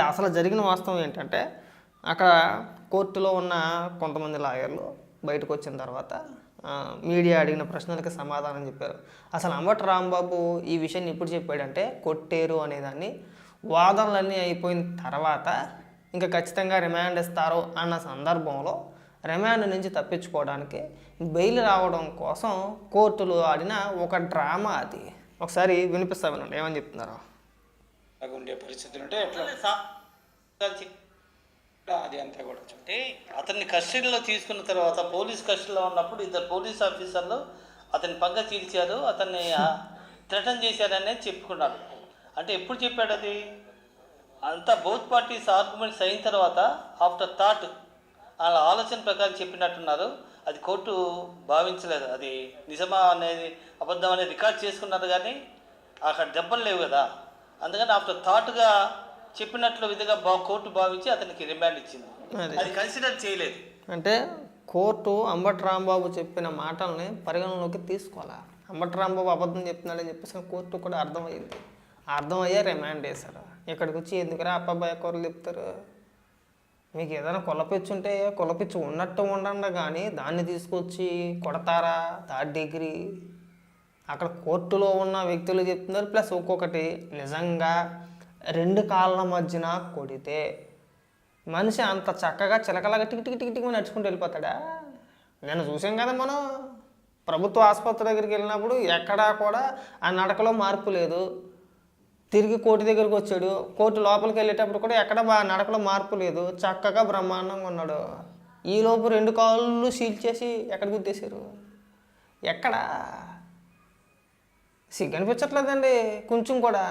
అసలు జరిగిన వాస్తవం ఏంటంటే అక్కడ కోర్టులో ఉన్న కొంతమంది లాయర్లు బయటకు వచ్చిన తర్వాత మీడియా అడిగిన ప్రశ్నలకి సమాధానం చెప్పారు. అసలు అంబటి రాంబాబు ఈ విషయాన్ని ఎప్పుడు చెప్పాడంటే కొట్టేరు అనేదాన్ని. వాదనలన్నీ అయిపోయిన తర్వాత ఇంకా ఖచ్చితంగా రిమాండ్ ఇస్తారు అన్న సందర్భంలో రిమాండ్ నుంచి తప్పించుకోవడానికి బెయిల్ రావడం కోసం కోర్టులు ఆడిన ఒక డ్రామా అది. ఒకసారి వినిపిస్తా వినండి ఏమని చెప్తున్నారు? అలాగ ఉండే పరిస్థితులు ఉంటే ఎట్లా? అది అంతా కూడా. అంటే అతన్ని కస్టడీలో తీసుకున్న తర్వాత పోలీస్ కస్టడీలో ఉన్నప్పుడు ఇద్దరు పోలీస్ ఆఫీసర్లు అతని పగ్గ చీల్చారు అతన్ని థ్రెటన్ చేశారనే చెప్పుకున్నాడు అంటే ఎప్పుడు చెప్పాడు అది? అంతా బోత్ పార్టీస్ ఆర్గ్యుమెంట్స్ అయిన తర్వాత ఆఫ్టర్ థాట్ వాళ్ళ ఆలోచన ప్రకారం చెప్పినట్టున్నారు. అది కోర్టు భావించలేదు. అది నిజమా అనేది అబద్ధం అనేది రికార్డ్ చేసుకున్నారు కానీ అక్కడ దెబ్బలు లేవు కదా. అందుకని ఆఫ్టర్ థాట్గా చెప్పినట్లు విధంగా బా కోర్టు భావించి అతనికి రిమాండ్ ఇచ్చింది. అది. కన్సిడర్ చేయలేదు. అంటే కోర్టు అంబటి రాంబాబు చెప్పిన మాటల్ని పరిగణలోకి తీసుకోవాలా? అంబటి రాంబాబు అబద్ధం చెప్తున్నాడని చెప్పేసి కోర్టు కూడా అర్థమైంది. అర్థమయ్యే రిమాండ్ వేశారు. ఇక్కడికి వచ్చి ఎందుకురా అబ్బాయి కూరలు చెప్తారు? మీకు ఏదైనా కులపిచ్చి ఉంటే కులపిచ్చి ఉన్నట్టు ఉండండి కానీ దాన్ని తీసుకొచ్చి కొడతారా? Third degree? అక్కడ కోర్టులో ఉన్న వ్యక్తులు చెప్తున్నారు. ప్లస్ ఒక్కొక్కటి నిజంగా రెండు కాళ్ళ మధ్యన కొడితే మనిషి అంత చక్కగా చిలకలాగా టిక్ టిక్ టిక్ టిక్ నడుచుకుంటూ వెళ్ళిపోతాడా? నేను చూసాం కదా మనం. ప్రభుత్వ ఆసుపత్రి దగ్గరికి వెళ్ళినప్పుడు ఎక్కడా కూడా ఆ నడకలో మార్పు లేదు. తిరిగి కోర్టు దగ్గరికి వచ్చాడు. కోర్టు లోపలికి వెళ్ళేటప్పుడు కూడా ఎక్కడ బా నడకలో మార్పు లేదు. చక్కగా బ్రహ్మాండంగా ఉన్నాడు. ఈలోపు రెండు కాళ్ళు సీల్ చేసి ఎక్కడ గుద్దేశారు? ఎక్కడా? సిగ్గు అనిపించట్లేదండి కొంచెం కూడా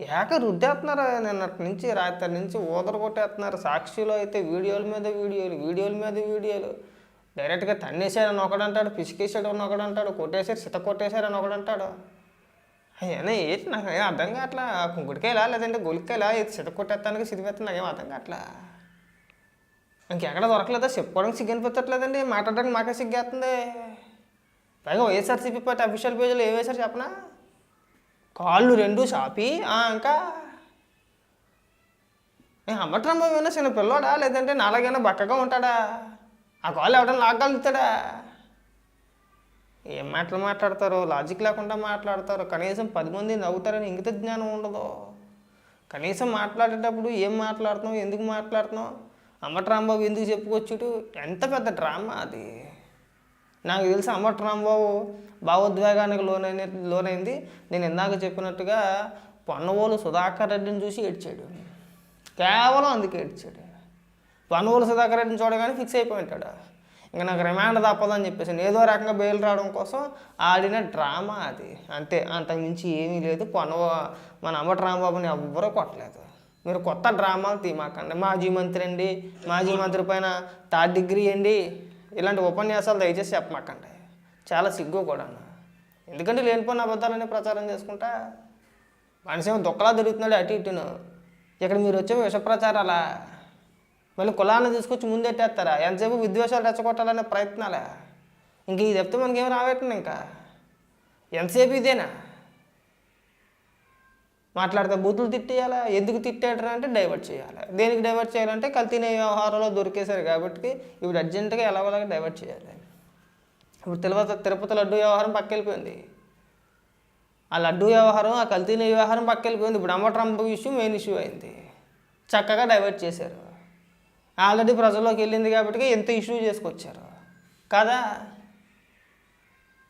ఏక రుద్దేస్తున్నారు నిన్నటి నుంచి రాత్రి నుంచి ఊదర కొట్టేస్తున్నారు సాక్షిలో అయితే వీడియోల మీద వీడియోలు వీడియోల మీద వీడియోలు. డైరెక్ట్గా తన్నేసాడని ఒకడంటాడు పిసికేసాడని ఒకడంటాడు కొట్టేశారు సిత కొట్టేశారని ఒకడంటాడు. అయ్యా ఏంటి నాకు ఏం అర్థం కావట్లా? కుంకుడికాయలా లేదంటే గొలికాయలా ఏది సిత కొట్టేస్తానికి సిరిపెత్తా నాకేం అర్థం కావట్లా? ఇంకెక్కడ దొరకలేదా చెప్పుకోవడానికి సిగ్గు అనిపించట్లేదండి. మాట్లాడడానికి మాకే సిగ్గేస్తుంది పైగా వైఎస్ఆర్సీపీ పార్టీ అఫీషియల్ పేజీలో ఏం వేశారు చెప్పనా? కాళ్ళు రెండు షాపి ఇంకా? ఏ ఏమైనా చిన్న పిల్లోడా? లేదంటే నాలాగైనా బక్కగా ఉంటాడా? ఆ కాళ్ళు ఎవడన్నా లాగలుగుతాడా ఏం మాటలు మాట్లాడతారు? లాజిక్ లేకుండా మాట్లాడతారు? కనీసం పది మంది నవ్వుతారని ఇంగిత జ్ఞానం ఉండదు. కనీసం మాట్లాడేటప్పుడు ఏం మాట్లాడుతున్నావు? ఎందుకు మాట్లాడుతున్నావు? అమ్మట్రాంబాబు ఎందుకు చెప్పుకొచ్చుడు? ఎంత పెద్ద డ్రామా అది. నాకు తెలిసి అమ్మటి రాంబాబు భావోద్వేగానికి లోనైన లోనైంది. నేను ఇందాక చెప్పినట్టుగా పన్నవోలు సుధాకర్ రెడ్డిని చూసి ఏడ్చాడు. కేవలం అందుకే ఏడ్చాడు. పన్నవోలు సుధాకర్ రెడ్డిని చూడగానే ఫిక్స్ అయిపోయి ఉంటాడు ఇంకా నాకు రిమాండ్ తప్పదని చెప్పేసి ఏదో రకంగా బెయిల్ రావడం కోసం ఆడిన డ్రామా అది. అంతే అంతకుమించి ఏమీ లేదు. పన్నవ మన అమ్మటి రాంబాబుని ఎవ్వరూ కొట్టలేదు. మీరు కొత్త డ్రామాలు తీమాకండి మాజీ మంత్రి అండి మాజీ మంత్రి పైన థర్డ్ డిగ్రీ అండి. ఇలాంటి ఉపన్యాసాలు దయచేసి చెప్పమాకండి. చాలా సిగ్గు కూడా ఎందుకంటే లేనిపోయిన అబద్ధాలని ప్రచారం చేసుకుంటా మనిషి ఏమో దుక్కలా దొరుకుతున్నాడు అటు ఇటును. ఇక్కడ మీరు వచ్చే విష ప్రచారాలా మళ్ళీ కులాన్ని తీసుకొచ్చి ముందెట్టేస్తారా ఎంతసేపు విద్వేషాలు రెచ్చగొట్టాలనే ప్రయత్నాలే? ఇంక ఇది చెప్తే మనకేం రావట్లేదు ఇంకా? ఎంతసేపు ఇదేనా? మాట్లాడితే బూతులు తిట్టేయాలా? ఎందుకు తిట్టేటరా అంటే డైవర్ట్ చేయాలి? దేనికి డైవర్ట్ చేయాలంటే కల్తీనే వ్యవహారంలో దొరికేశారు కాబట్టి ఇప్పుడు అర్జెంటుగా ఎలాగోలాగా డైవర్ట్ చేయాలి? ఇప్పుడు తిరుపతి తిరుపతి లడ్డు వ్యవహారం పక్కెళ్ళిపోయింది. ఆ లడ్డు వ్యవహారం ఆ కల్తీనే వ్యవహారం పక్కెళ్ళిపోయింది. ఇప్పుడు అమ్మట్రంప ఇష్యూ మెయిన్ ఇష్యూ అయింది. చక్కగా డైవర్ట్ చేశారు. ఆల్రెడీ ప్రజల్లోకి వెళ్ళింది కాబట్టి ఎంత ఇష్యూ చేసుకొచ్చారు? కదా?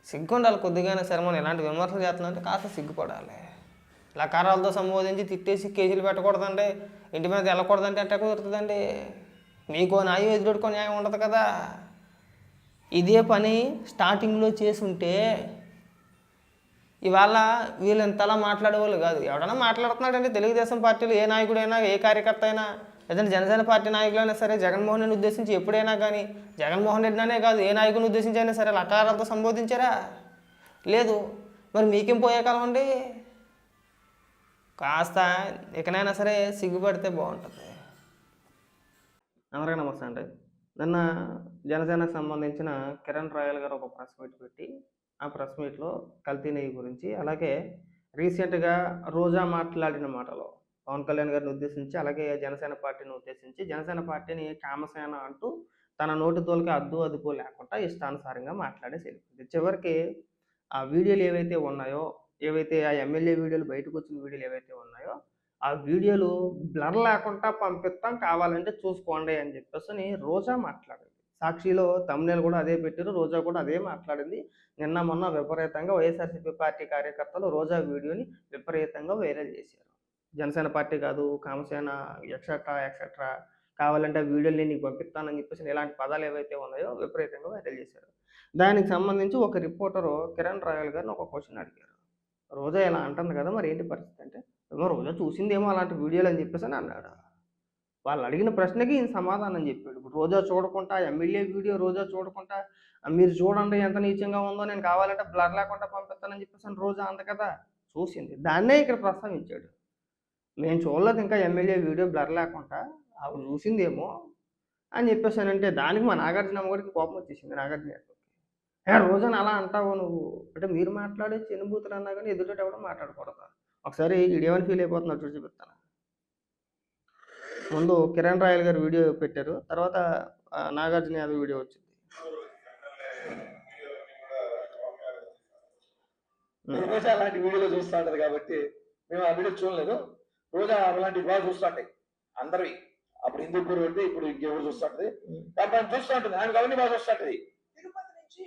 సిగ్గు ఉండాలి కొద్దిగానే. సరే మనం ఎలాంటి విమర్శలు చేస్తున్నామంటే కాస్త సిగ్గుపడాలి. లకారాలతో సంబోధించి తిట్టేసి కేజీలు పెట్టకూడదండి. ఇంటి మీద వెళ్ళకూడదంటే అంటే కుదురుతుందండి. మీకు న్యాయం ఎదురుకో న్యాయం ఉండదు కదా. ఇదే పని స్టార్టింగ్లో చేసి ఉంటే ఇవాళ వీళ్ళు ఇంతలా మాట్లాడేవాళ్ళు కాదు. ఎవడన్నా మాట్లాడుతున్నాడంటే తెలుగుదేశం పార్టీలో ఏ నాయకుడైనా ఏ కార్యకర్త అయినా లేదంటే జనసేన పార్టీ నాయకులైనా సరే జగన్మోహన్ రెడ్డిని ఉద్దేశించి ఎప్పుడైనా కానీ జగన్మోహన్ రెడ్డినే కాదు ఏ నాయకుని ఉద్దేశించి అయినా సరే లకారాలతో సంబోధించారా? లేదు. మరి మీకేం పోయే కాలం అండి? కాస్త ఎక్కడైనా సరే సిగ్గుపడితే బాగుంటుంది. అందరికీ నమస్తే అండి. నిన్న జనసేనకు సంబంధించిన కిరణ్ రాయల్ గారు ఒక ప్రెస్ మీట్ పెట్టి ఆ ప్రెస్ మీట్లో కల్తీ నెయ్యి గురించి అలాగే రీసెంట్గా రోజా మాట్లాడిన మాటలో పవన్ కళ్యాణ్ గారిని ఉద్దేశించి అలాగే జనసేన పార్టీని ఉద్దేశించి జనసేన పార్టీని కామసేన అంటూ తన నోటి తోలికి అద్దు అదుపు లేకుండా ఇష్టానుసారంగా మాట్లాడేసి వెళ్ళిపోయింది. చివరికి ఆ వీడియోలు ఏవైతే ఉన్నాయో ఏవైతే ఆ ఎమ్మెల్యే వీడియోలు బయటకు వచ్చిన వీడియోలు ఏవైతే ఉన్నాయో ఆ వీడియోలు బ్లర్ లేకుండా పంపిస్తాం కావాలంటే చూసుకోండి అని చెప్పేసి రోజా మాట్లాడింది. సాక్షిలో తమిళ కూడా అదే పెట్టారు రోజా కూడా అదే మాట్లాడింది. నిన్న మొన్న విపరీతంగా వైఎస్ఆర్సీపీ పార్టీ కార్యకర్తలు రోజా వీడియోని విపరీతంగా వైరల్ చేశారు. జనసేన పార్టీ కాదు కామసేన ఎక్సెట్రా ఎక్సెట్రా కావాలంటే ఆ వీడియోని నీకు పంపిస్తానని చెప్పేసి ఇలాంటి పదాలు ఏవైతే ఉన్నాయో విపరీతంగా వైరల్ చేశారు. దానికి సంబంధించి ఒక రిపోర్టరు కిరణ్ రాయల్ గారిని ఒక క్వశ్చన్ అడిగారు. రోజా ఇలా అంటుంది కదా మరి ఏంటి పరిస్థితి అంటే ఏమో రోజా చూసిందేమో అలాంటి వీడియోలు అని చెప్పేసి అని అన్నాడు. వాళ్ళు అడిగిన ప్రశ్నకి ఈయన సమాధానం చెప్పాడు. ఇప్పుడు రోజా చూడకుండా ఎమ్మెల్యే వీడియో రోజా చూడకుండా మీరు చూడండి ఎంత నీచంగా ఉందో నేను కావాలంటే బ్లర్ లేకుండా పంపిస్తానని చెప్పేసి అని రోజా అంత కదా. చూసింది. దాన్నే ఇక్కడ ప్రస్తావించాడు. మేము చూడలేదు ఇంకా ఎమ్మెల్యే వీడియో బ్లర్ లేకుండా ఆవిడ చూసిందేమో అని చెప్పేసానంటే దానికి మా నాగార్జున అమ్మగారికి కోపం వచ్చేసింది. నాగార్జున రోజున అలా అంటావు నువ్వు. అంటే మీరు మాట్లాడే చెనుబూతులు అన్నా కానీ ఎదుట ఎవడో మాట్లాడకూడదు. ఒకసారి ఇదేమని ఫీల్ అయిపోతున్నారు చూసి చెప్తాను ముందు కిరణ్ రాయల్ గారు వీడియో పెట్టారు. తర్వాత నాగార్జున యాదవ్ వీడియో వచ్చింది. రోజా అలాంటి వీడియోలు చూస్తూ ఉంటది కాబట్టి మేము ఆ వీడియో చూడలేదు. రోజా అలాంటి బాగా చూస్తుంటాయి అందరివి. అప్పుడు హిందూపూర్ పెడితే ఇప్పుడు ఇంకెవరు చూస్తుంటది కాబట్టి చూస్తూ ఉంటుంది. ఆయన అవన్నీ బాగా చూస్తుంటది తిరుపతి నుంచి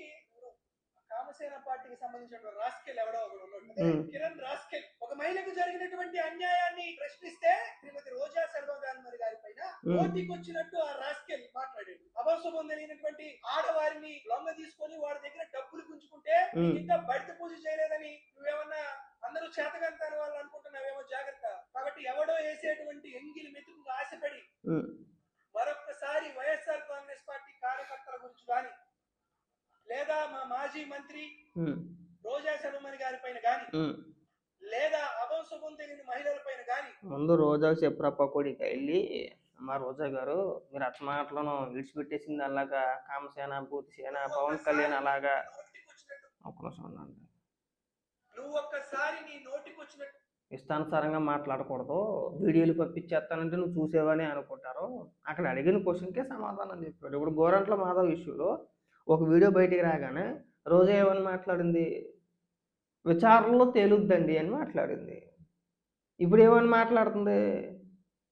కామసేన పార్టీకి సంబంధించిన రాస్కెల్ ఎవడో ఒకడు ఉన్నాడు. కిరణ్ రాస్కెల్ ఒక మహిళకు జరిగినటువంటి అన్యాయాన్ని ప్రశ్నిస్తే శ్రీమతి రోజా సర్వగాన్మరి గారి పైన మ్మ్. నోటికొచ్చినట్టు ఆ రాస్కెల్ మాట్లాడాడు అభవశుభం తెలియనటువంటి ఆడవారిని లొంగ తీసుకొని వాడి దగ్గర డబ్బులు గుంజుకుంటే ఇంకా బడిత పూజ చేయలేదని నువ్వేమన్నా అందరూ చేతకంతారు వాళ్ళు అనుకుంటున్నావేమో జాగ్రత్త కాబట్టి ఎవడో వేసేటువంటి ఎంగిలి మెతుకు ఆశపడి. మరొక్కసారి వైఎస్ఆర్ కాంగ్రెస్ పార్టీ కార్యకర్తల గురించి కానీ లేదా మా మాజీ మంత్రి. రోజా శర్మని గారి పైన కానీ. లేదా అవంశం తెలియని మహిళల పైన కానీ ముందు రోజాకు చెప్పురా పకోడికి వెళ్ళి అమ్మ రోజా గారు మీరు అచ్చ మాటలను విడిచిపెట్టేసింది అలాగా కామసేన భూతిసేన పవన్ కళ్యాణ్ అలాగా ఒక నిమిషం ఉండండి. నువ్వు ఒక్కసారి నీ నోటికొచ్చినట్టు ఇష్టానుసారంగా మాట్లాడకూడదు వీడియోలు పంపించేస్తానంటే నువ్వు చూసేవని అనుకుంటారు అక్కడ అడిగిన క్వశ్చన్కే సమాధానం చెప్పాడు ఇప్పుడు గోరంట్ల మాధవ్ ఇష్యూలో ఒక వీడియో బయటికి రాగానే రోజా ఏమని మాట్లాడింది? విచారణలో తేలుద్దండి అని మాట్లాడింది. ఇప్పుడు ఏమని మాట్లాడుతుంది?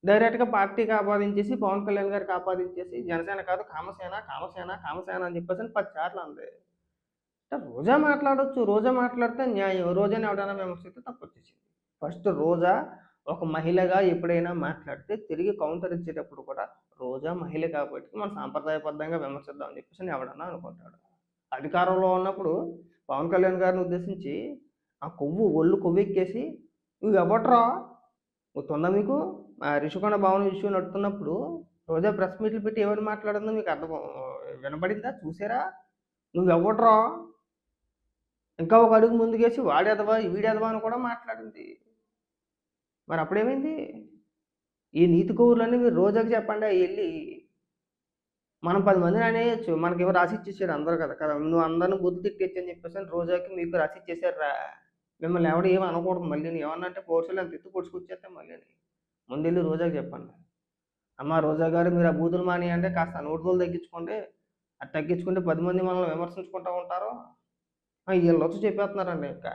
డైరెక్ట్గా పార్టీకి ఆపాదించేసి పవన్ కళ్యాణ్ గారికి ఆపాదించేసి జనసేన కాదు కామసేన కామసేన కామసేన అని చెప్పేసి అని పది సార్లు అంది రోజా మాట్లాడొచ్చు. రోజా మాట్లాడితే న్యాయం. రోజాని ఎవడైనా విమర్శిస్తే తప్పు వచ్చేసింది. ఫస్ట్ రోజా ఒక మహిళగా ఎప్పుడైనా మాట్లాడితే తిరిగి కౌంటర్ ఇచ్చేటప్పుడు కూడా రోజా మహిళ కాబట్టి మనం సాంప్రదాయబద్ధంగా విమర్శిద్దాం అని చెప్పేసి ఎవడన్నా అనుకుంటాడు. అధికారంలో ఉన్నప్పుడు పవన్ కళ్యాణ్ గారిని ఉద్దేశించి ఆ కొవ్వు ఒళ్ళు కొవ్వెక్కేసి నువ్వు ఎవట్రా గుర్తుందా మీకు? ఆ రిషికొండ భవన్ ఇష్యూ నడుతున్నప్పుడు రోజా ప్రెస్ మీట్లు పెట్టి ఎవరు మాట్లాడిందో మీకు అర్థం వినబడిందా? చూసారా? నువ్వు ఎవట్రా ఇంకా ఒక అడుగు ముందుకేసి వాడేదవా వీడేదవా అని కూడా మాట్లాడింది. మరి అప్పుడేమైంది? ఈ నీతి కౌరులన్నీ మీరు రోజాకి చెప్పండి అవి వెళ్ళి మనం పది మందిని అనేయచ్చు. మనకేమో రాసి ఇచ్చేసారు అందరు కదా. కదా నువ్వు అందరిని బుద్ధి తిట్టేచ్చు అని చెప్పేసి రోజాకి మీకు రాసి ఇచ్చేసారు రా మిమ్మల్ని ఎవడు ఏమి అనకూడదు మళ్ళీ. ఏమన్నా అంటే పోర్సులు అంత ఎత్తు పొడుచుకొచ్చేస్తే మళ్ళీ ముందు వెళ్ళి రోజాకి చెప్పండి. అమ్మ రోజా గారు మీరు ఆ బూతులు మాని అంటే కాస్త నోటుదోలు తగ్గించుకోండి. అది తగ్గించుకుంటే పది మంది మనల్ని విమర్శించుకుంటూ ఉంటారు. వీళ్ళు వచ్చి చెప్పేస్తున్నారండి ఇంకా.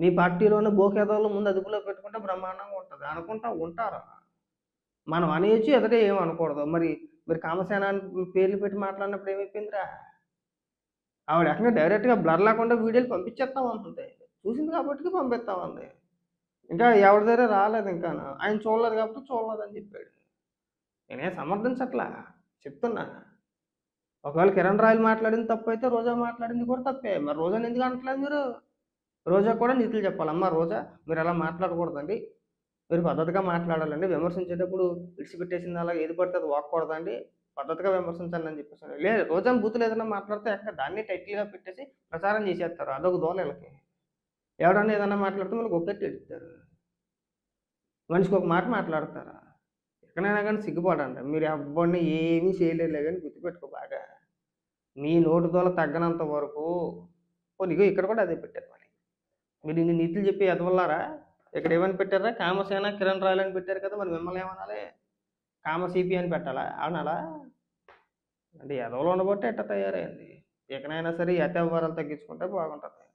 మీ పార్టీలోనే బోకేదాలు ముందు అదుపులో పెట్టుకుంటే బ్రహ్మాండంగా ఉంటుంది. అనుకుంటా ఉంటారు. మనం అనేసి ఎదుటే ఏమి అనకూడదు. మరి మీరు కామసేన అని పేర్లు పెట్టి మాట్లాడినప్పుడు ఏమైపోయిందిరా? ఆవిడ ఎక్కడ డైరెక్ట్గా బ్లర్ లేకుండా వీడియోలు పంపించేస్తాం అంటుంది చూసింది కాబట్టి పంపిస్తామంది ఇంకా ఎవరి దగ్గర రాలేదు ఇంకా. ఆయన చూడలేదు కాబట్టి చూడలేదు అని చెప్పాడు. నేనే సమర్థించట్లా? చెప్తున్నా. ఒకవేళ కిరణ్ రాయలు మాట్లాడింది తప్పు అయితే రోజా మాట్లాడింది కూడా తప్పే. మరి రోజాని ఎందుకు అనట్లేదు మీరు? రోజా కూడా నీతులు చెప్పాలమ్మా రోజా. మీరు అలా మాట్లాడకూడదండి. మీరు పద్ధతిగా మాట్లాడాలండి. విమర్శించేటప్పుడు విడిచిపెట్టేసింది అలా ఏది పడితే అది వాక్కూడదండి పద్ధతిగా విమర్శించండి అని చెప్పేసి లేదు రోజా బూతులు ఏదైనా మాట్లాడితే ఎక్కడ దాన్ని టైటిల్గా పెట్టేసి ప్రచారం చేసేస్తారు. అదొక దోల వీళ్ళకి. ఎవడన్నా ఏదైనా మాట్లాడితే మనకు ఒక్కటి ఎడుతారు మనిషికి ఒక మాట మాట్లాడతారా? ఎక్కడైనా కానీ సిగ్గుపడండి. మీరు అబ్బాయిని ఏమీ చేయలేదు కానీ గుర్తుపెట్టుకో బాగా. మీ నోటు దోల తగ్గనంత వరకు ఓ నీకు ఇక్కడ కూడా అదే పెట్టారు మరి. మీరు ఇన్ని నీతులు చెప్పి ఎదవల్లారా? ఇక్కడ ఏమని పెట్టారా? కామసేన కిరణ్ రాయల్ అని పెట్టారు కదా మరి మిమ్మల్ని ఏమనాలి? కామ సిపి అని పెట్టాలా? అనాలా అంటే ఎదవలు ఉండబట్టే ఎట్ట తయారైంది? ఇకనైనా సరే ఈ తగ్గించుకుంటే బాగుంటుంది.